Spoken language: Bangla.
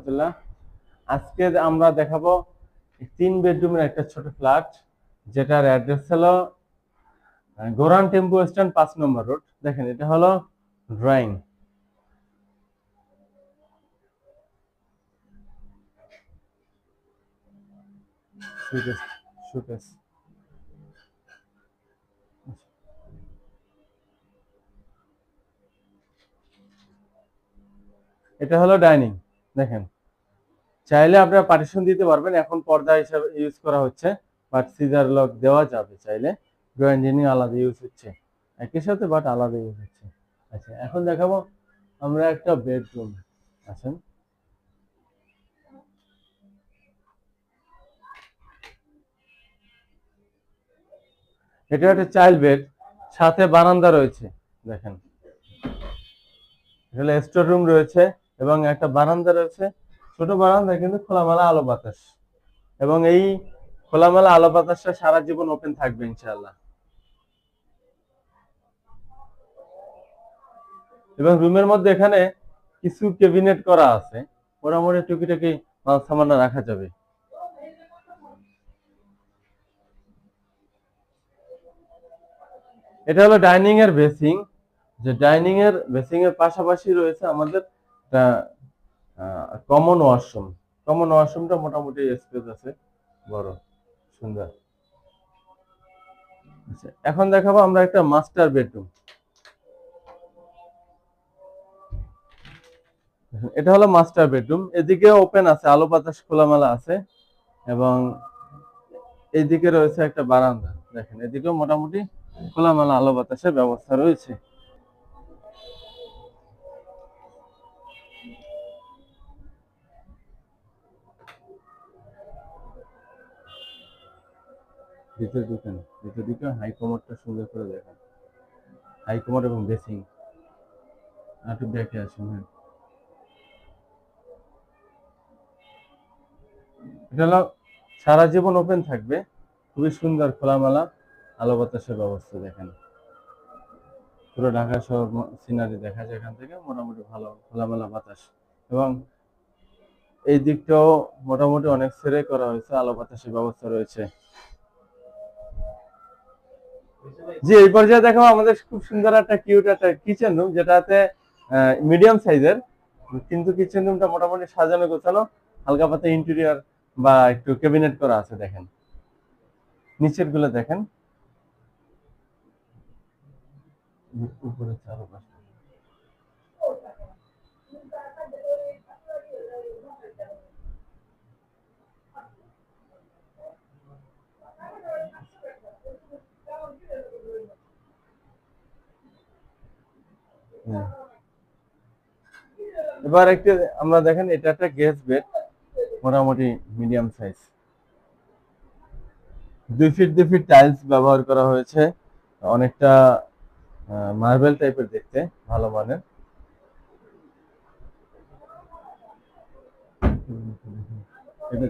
রহমতুল্লাহ। আজকে আমরা দেখাবো তিন বেডরুমের একটা ছোট ফ্ল্যাট, যেটার অ্যাড্রেস হলো গোরান টেম্পু স্ট্যান্ড পাঁচ নম্বর রোড। দেখেন, এটা হলো ড্রয়িং। এটা হলো ডাইনিং। দেখেন। চাইলে আপনারা পার্টিশন দিতে পারবেন। এখন পর্দা হিসাবে ইউজ করা হচ্ছে বাট সিজার লক দেওয়া যাবে চাইলে। ড্রয়িং আলাদা ইউজ হচ্ছে। একই সাথে বাট আলাদা ইউজ হচ্ছে। আচ্ছা এখন দেখাবো আমরা একটা বেডরুম আছেন এটা একটা চাইল্ড বেড সাথে বারান্দা রয়েছে। দেখেন। এখানে স্টোর রুম রয়েছে। এবং একটা বারান্দা রয়েছে ছোট বারান্দা কিন্তু খোলামেলা আলো বাতাস। এবং এই খোলামেলা আলো বাতাসটা সারা জীবন ওপেন থাকবে ইনশাআল্লাহ। এবং রুমের মধ্যে এখানে কিছু ক্যাবিনেট করা আছে। মোটামুটি টুকিটাকি মাল সামান্য রাখা যাবে। এটা হলো ডাইনিং এর বেসিং। যে ডাইনিং এর বেসিং এর পাশাপাশি রয়েছে আমাদের কমন ওয়াশরুম কমন ওয়াশরুমটা মোটামুটি স্পেস আছে। বড়, সুন্দর। আচ্ছা এখন দেখাবো আমরা একটা মাস্টার বেডরুম এটা হলো মাস্টার বেডরুম এদিকে ওপেন আছে, আলো বাতাস খোলামেলা আছে এবং এইদিকে রয়েছে একটা বারান্দা। দেখেন, এদিকেও মোটামুটি খোলামেলা আলো বাতাসের ব্যবস্থা রয়েছে। ভিতরে ঢুকেন ভিতরে ঢুকে হাই কমারটা সুন্দর করে দেখেন। হাই কমার এবং বেসিং একটু দেখে আসুন হ্যাঁ। এটা সারা জীবন ওপেন থাকবে, খুবই সুন্দর খোলামেলা আলো বাতাসের ব্যবস্থা দেখেন। পুরো ঢাকা শহর সিনারি দেখা যায় এখান থেকে, মোটামুটি ভালো খোলামেলা বাতাস। এবং এই দিকটাও মোটামুটি অনেক সেরে করা হয়েছে, আলো বাতাসের ব্যবস্থা রয়েছে। জি, এই পর্যায়ে দেখো আমাদের খুব সুন্দর একটা কিউট একটা কিচেন রুম যেটাতে মিডিয়াম সাইজের কিন্তু কিচেন রুমটা মোটামুটি সাজানো গোছানো, হালকা পাতা ইন্টেরিয়র বা একটু ক্যাবিনেট করা আছে, দেখেন। নিচেরগুলো দেখেন উপরে এবার একটা, আমরা দেখেন, এটা একটা গ্যাস বেড, মোটামুটি মিডিয়াম সাইজ দুই ফিট দুই ফিট টাইলস ব্যবহার করা হয়েছে। অনেকটা মার্বেল টাইপের দেখতে, ভালো মানের। এটা